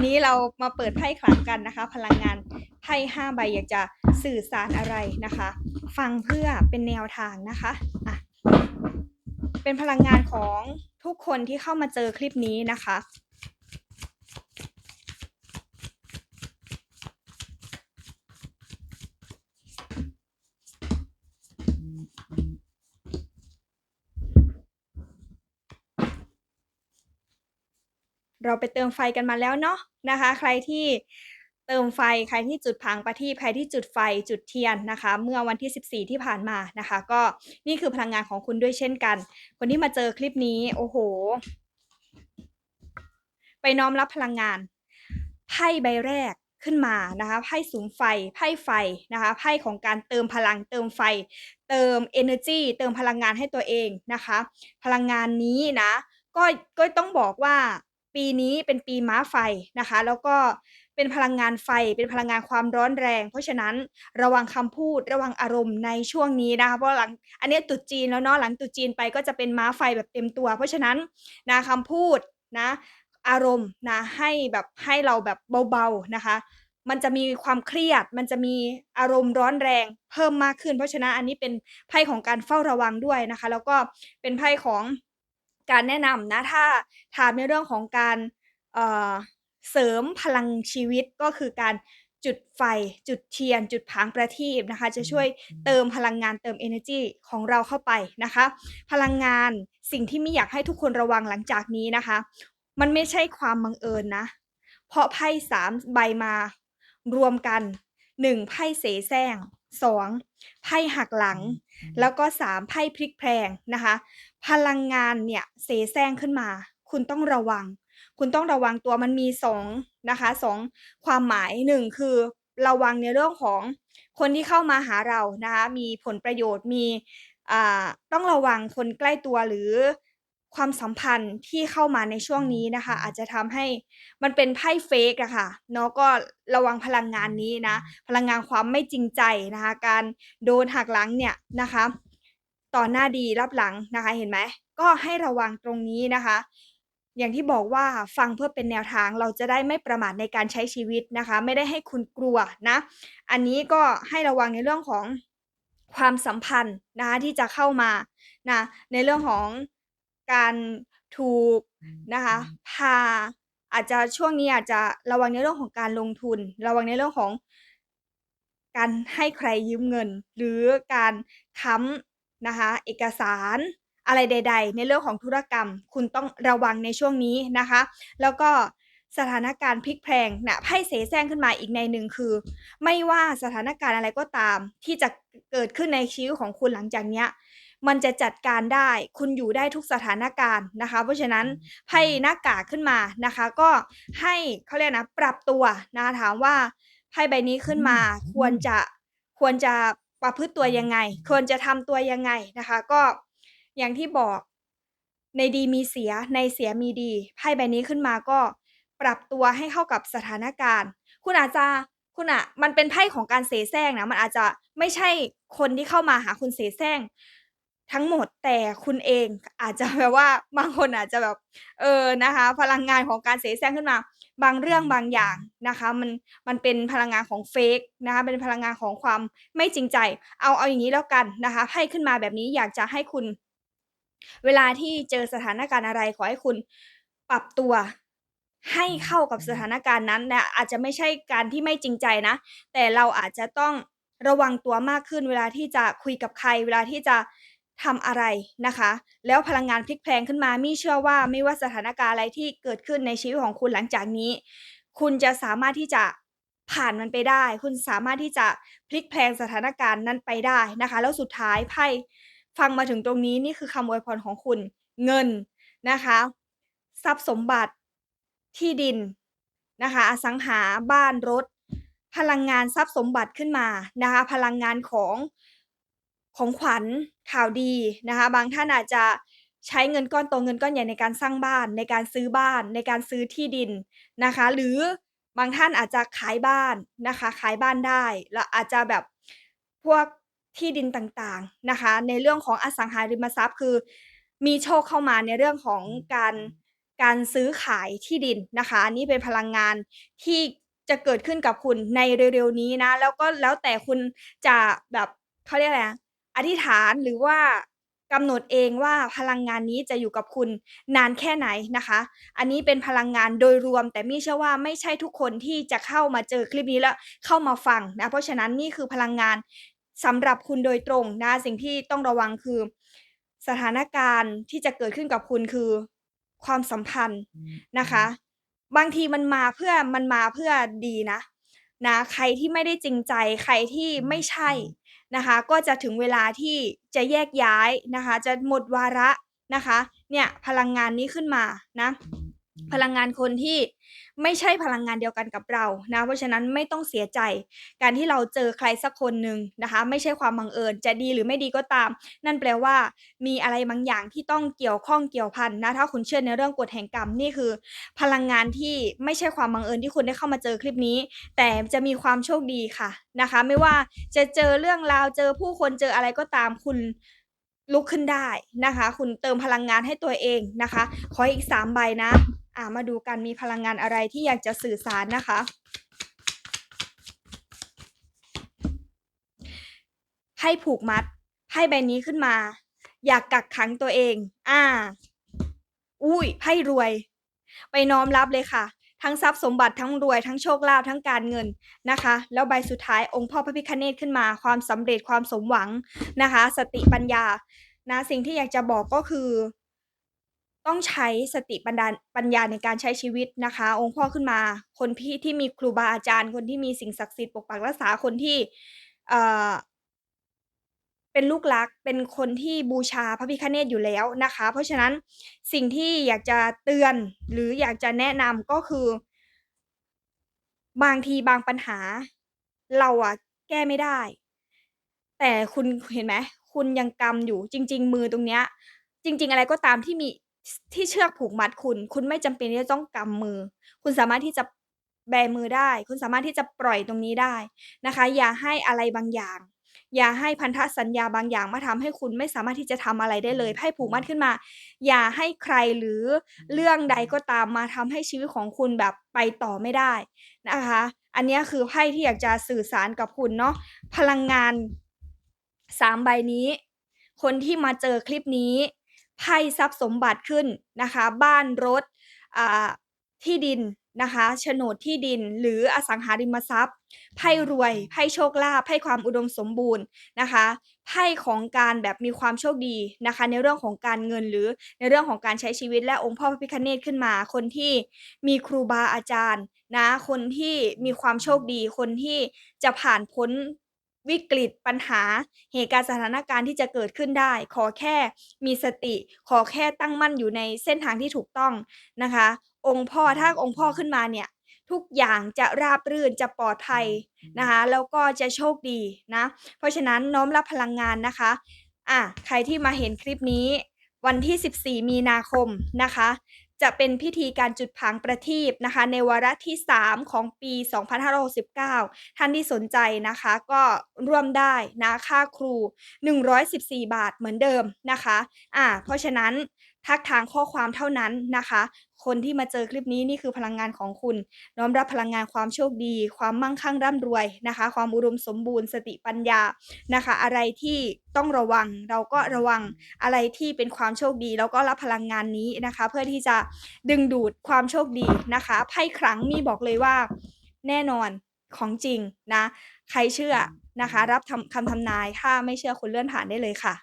วันนี้เรามาเปิดไพ่ขลังกันนะคะ พลังงานไพ่ห้าใบอยากจะสื่อสารอะไรนะคะ ฟังเพื่อเป็นแนวทางนะคะอะเป็นพลังงานของทุกคนที่เข้ามาเจอคลิปนี้นะคะ เราไปเติมไฟกันมาแล้วเนาะนะคะ ใครที่เติมไฟใครที่จุดผางประทีปใครที่จุดไฟจุดเทียนนะคะ เมื่อวันที่ 14 ที่ผ่านมานะคะ ก็นี่คือพลังงานของคุณด้วยเช่นกัน คนที่มาเจอคลิปนี้ โอ้โห ไปน้อมรับพลังงานไพ่ใบแรกขึ้นมานะคะไพ่สูงไฟไพ่ไฟนะคะไพ่ของการเติมพลังเติมไฟ เติม energy เติมพลังงานให้ตัวเองนะคะ พลังงานนี้นะ ก็ก็ต้องบอกว่า ปีนี้เป็นปีม้าไฟนะคะ แล้วก็เป็นพลังงานไฟ เป็นพลังงานความร้อนแรง เพราะฉะนั้นระวังคำพูด ระวังอารมณ์ในช่วงนี้นะคะ เพราะหลังอันนี้ตรุษจีนแล้วเนาะหลังตรุษจีนไปก็จะเป็นม้าไฟแบบเต็มตัว เพราะฉะนั้นนะคำพูดนะอารมณ์นะให้แบบให้เราแบบเบาๆนะคะ มันจะมีความเครียด มันจะมีอารมณ์ร้อนแรงเพิ่มมากขึ้น เพราะฉะนั้นอันนี้เป็นไพ่ของการเฝ้าระวังด้วยนะคะ แล้วก็เป็นไพ่ของ การแนะนำนะ ถ้าถามในเรื่องของการเเสริมพลังชีวิตก็คือการจุดไฟ จุดเทียน จุดผางประทีปนะคะ จะช่วยเติมพลังงานเติม energy ของเราเข้าไปนะคะ พลังงานสิ่งที่ไม่อยากให้ทุกคนระวังหลังจากนี้นะคะ มันไม่ใช่ความบังเอิญนะ เพราะไพ่สามใบมารวมกันหนึ่งไพ่เสแสร้ง สองไพ่หักหลัง แล้วก็สามไพ่พลิกแพลงนะคะ พลังงานเนี่ยเสแสร้งขึ้นมา คุณต้องระวัง คุณต้องระวังตัวมันมีสองนะคะสองความหมายหนึ่งคือระวังในเรื่องของคนที่เข้ามาหาเรานะคะมีผลประโยชน์มีอ่าต้องระวังคนใกล้ตัวหรือ ความสัมพันธ์ที่เข้ามาในช่วงนี้นะคะ อาจจะทำให้มันเป็นไพ่เฟกอะค่ะเนาะก็ระวังพลังงานนี้นะ พลังงานความไม่จริงใจนะคะ การโดนหักหลังเนี่ยนะคะ ต่อหน้าดีรับหลังนะคะ เห็นไหมก็ให้ระวังตรงนี้นะคะ อย่างที่บอกว่าฟังเพื่อเป็นแนวทางเราจะได้ไม่ประมาทในการใช้ชีวิตนะคะ ไม่ได้ให้คุณกลัวนะ อันนี้ก็ให้ระวังในเรื่องของความสัมพันธ์นะคะที่จะเข้ามานะในเรื่องของ การถูกนะคะพาอาจจะช่วงนี้อาจจะระวังในเรื่องของการลงทุน ระวังในเรื่องของ การให้ใครยืมเงิน หรือการค้ำนะคะเอกสารอะไรใด ๆ ในเรื่องของธุรกรรม คุณต้องระวังในช่วงนี้นะคะ แล้วก็สถานการณ์พลิกแพลงนะไพ่เสแสร้งขึ้นมาอีกในหนึ่งคือ ไม่ว่าสถานการณ์อะไรก็ตามที่จะเกิดขึ้นในชีวิตของคุณหลังจากเนี้ย มันจะจัดการได้ คุณอยู่ได้ทุกสถานการณ์นะคะ เพราะฉะนั้นไพ่หน้ากากขึ้นมานะคะ ก็ให้เขาเรียกนะปรับตัวนะคะถามว่าไพ่ใบนี้ขึ้นมาควรจะควรจะประพฤติตัวยังไง ควรจะทำตัวยังไงนะคะ ก็อย่างที่บอกในดีมีเสียในเสียมีดีไพ่ใบนี้ขึ้นมาก็ปรับตัวให้เข้ากับสถานการณ์ คุณอาจจะคุณอะมันเป็นไพ่ของการเสแสร้งนะมันอาจจะไม่ใช่คนที่เข้ามาหาคุณเสแสร้ง ทั้งหมดแต่คุณเองอาจจะแบบว่าบางคนอาจจะแบบเออนะคะ พลังงานของการเสแสร้งขึ้นมา บางเรื่องบางอย่างนะคะมันมันเป็นพลังงานของเฟกนะคะเป็นพลังงานของความไม่จริงใจ เอาเอาอย่างนี้แล้วกันนะคะให้ขึ้นมาแบบนี้อยากจะให้คุณ เวลาที่เจอสถานการณ์อะไรขอให้คุณปรับตัวให้เข้ากับสถานการณ์นั้นนะอาจจะไม่ใช่การที่ไม่จริงใจนะ แต่เราอาจจะต้องระวังตัวมากขึ้น เวลาที่จะคุยกับใคร เวลาที่จะ ทำอะไรนะคะ แล้วพลังงานพลิกแพลงขึ้นมามี่เชื่อว่าไม่ว่าสถานการณ์อะไรที่เกิดขึ้นในชีวิตของคุณหลังจากนี้ คุณจะสามารถที่จะผ่านมันไปได้ คุณสามารถที่จะพลิกแพลงสถานการณ์นั้นไปได้นะคะ แล้วสุดท้ายไพ่ฟังมาถึงตรงนี้นี่คือคำอวยพรของคุณเงินนะคะ ทรัพย์สมบัติที่ดินนะคะอสังหาบ้านรถ พลังงานทรัพย์สมบัติขึ้นมานะคะ พลังงานของ ของขวัญข่าวดีนะคะ บางท่านอาจจะใช้เงินก้อนโตเงินก้อนใหญ่ในการสร้างบ้าน ในการซื้อบ้าน ในการซื้อที่ดินนะคะ หรือบางท่านอาจจะขายบ้านนะคะ ขายบ้านได้ แล้วอาจจะแบบพวกที่ดินต่างๆนะคะ ในเรื่องของอสังหาริมทรัพย์คือ มีโชคเข้ามาในเรื่องของการการซื้อขายที่ดินนะคะอันนี้เป็นพลังงานที่จะเกิดขึ้นกับคุณในเร็วๆนี้นะ แล้วก็แล้วแต่คุณจะแบบเขาเรียกอะไรนะ อธิษฐานหรือว่ากำหนดเองว่าพลังงานนี้จะอยู่กับคุณนานแค่ไหนนะคะ อันนี้เป็นพลังงานโดยรวม แต่มี่เชื่อว่าไม่ใช่ทุกคนที่จะเข้ามาเจอคลิปนี้แล้วเข้ามาฟังนะ เพราะฉะนั้นนี่คือพลังงานสำหรับคุณโดยตรงนะ สิ่งที่ต้องระวังคือ สถานการณ์ที่จะเกิดขึ้นกับคุณคือความสัมพันธ์นะคะ บางทีมันมาเพื่อมันมาเพื่อดีนะนะ ใครที่ไม่ได้จริงใจ ใครที่ไม่ใช่ นะคะ ก็จะถึงเวลาที่จะแยกย้ายนะคะ จะหมดวาระนะคะ เนี่ยพลังงานนี้ขึ้นมานะ พลังงานคนที่ไม่ใช่พลังงานเดียวกันกับเรานะเพราะฉะนั้นไม่ต้องเสียใจ การที่เราเจอใครสักคนหนึ่งนะคะ ไม่ใช่ความบังเอิญจะดีหรือไม่ดีก็ตาม นั่นแปลว่า มีอะไรบางอย่างที่ต้องเกี่ยวข้องเกี่ยวพันนะถ้าคุณเชื่อในเรื่องกฎแห่งกรรมนี่คือ พลังงานที่ไม่ใช่ความบังเอิญที่คุณได้เข้ามาเจอคลิปนี้ แต่จะมีความโชคดีค่ะนะคะ ไม่ว่าจะเจอเรื่องราวเจอผู้คนเจออะไรก็ตามคุณลุกขึ้นได้นะคะ คุณเติมพลังงานให้ตัวเองนะคะ ขออีก 3 ใบนะ อ่ามาดูกันมีพลังงานอะไรที่อยากจะสื่อสารนะคะไพ่ผูกมัดไพ่ใบนี้ขึ้นมา อยากกักขังตัวเองอาอุ๊ยไพ่รวย ไปน้อมรับเลยค่ะ ทั้งทรัพย์สมบัติทั้งรวยทั้งโชคลาภทั้งการเงินนะคะ แล้วใบสุดท้ายองค์พ่อพระพิฆเนศขึ้นมา ความสำเร็จความสมหวังนะคะ สติปัญญานะสิ่งที่อยากจะบอกก็คือ ต้องใช้สติปัญญาปัญญาในการใช้ชีวิตนะคะ องค์พ่อขึ้นมา คนที่ที่มีครูบาอาจารย์ คนที่มีสิ่งศักดิ์สิทธิ์ปกปักรักษาคนที่เอ่อเป็นลูกรักเป็นคนที่บูชาพระพิฆเนศอยู่แล้วนะคะ เพราะฉะนั้นสิ่งที่อยากจะเตือนหรืออยากจะแนะนำก็คือ บางทีบางปัญหา เราอะแก้ไม่ได้ แต่คุณเห็นไหมคุณยังกำอยู่จริง ๆ มือตรงเนี้ย จริง ๆ อะไรก็ตามที่มี ส ที่เชือกผูกมัดคุณ คุณไม่จำเป็นที่จะต้องกำมือ คุณสามารถที่จะแบมือได้ คุณสามารถที่จะปล่อยตรงนี้ได้นะคะ อย่าให้อะไรบางอย่าง อย่าให้พันธสัญญาบางอย่างมาทำให้คุณไม่สามารถที่จะทำอะไรได้เลยไพ่ผูกมัดขึ้นมา อย่าให้ใครหรือเรื่องใดก็ตามมาทำให้ชีวิตของคุณแบบไปต่อไม่ได้นะคะ อันเนี้ยคือไพ่ที่อยากจะสื่อสารกับคุณเนาะ พลังงาน3ใบนี้ คนที่มาเจอคลิปนี้ ไพ่ทรัพย์สมบัติขึ้นนะคะ บ้านรถอ่าที่ดินนะคะโฉนดที่ดินหรืออสังหาริมทรัพย์ไพ่รวยไพ่โชคลาภไพ่ความอุดมสมบูรณ์นะคะไพ่ของการแบบมีความโชคดีนะคะ ในเรื่องของการเงินหรือในเรื่องของการใช้ชีวิตและองค์พ่อพระพิฆเนศขึ้นมา คนที่มีครูบาอาจารย์นะคนที่มีความโชคดีคนที่จะผ่านพ้น วิกฤตปัญหา เหตุการณ์สถานการณ์ที่จะเกิดขึ้นได้ ขอแค่มีสติ ขอแค่ตั้งมั่นอยู่ในเส้นทางที่ถูกต้องนะคะ องค์พ่อถ้าองค์พ่อขึ้นมาเนี่ยทุกอย่างจะราบรื่นจะปลอดภัยนะคะแล้วก็จะโชคดีนะเพราะฉะนั้นน้อมรับพลังงานนะคะอาใครที่มาเห็นคลิปนี้วันที่ 14 มีนาคมนะคะ จะเป็นพิธีการจุดผางประทีปนะคะ ในวาระที่ 3 ของปี 2569 ท่านที่สนใจนะคะ ก็ร่วมได้นะค่าครู 114 บาทเหมือนเดิมนะคะอ่าเพราะฉะนั้นทักทางข้อความเท่านั้นนะคะ คนที่มาเจอคลิปนี้นี่คือพลังงานของคุณ น้อมรับพลังงานความโชคดี ความมั่งคั่งร่ำรวยนะคะ ความอุดมสมบูรณ์ สติปัญญานะคะ อะไรที่ต้องระวังเราก็ระวังอะไรที่เป็นความโชคดีเราก็รับพลังงานนี้นะคะ เพื่อที่จะดึงดูดความโชคดีนะคะไพ่ขลังมี่บอกเลยว่า แน่นอนของจริงนะ ใครเชื่อนะคะ รับทำคำทำนายถ้าไม่เชื่อคุณเลื่อนผ่านได้เลยค่ะ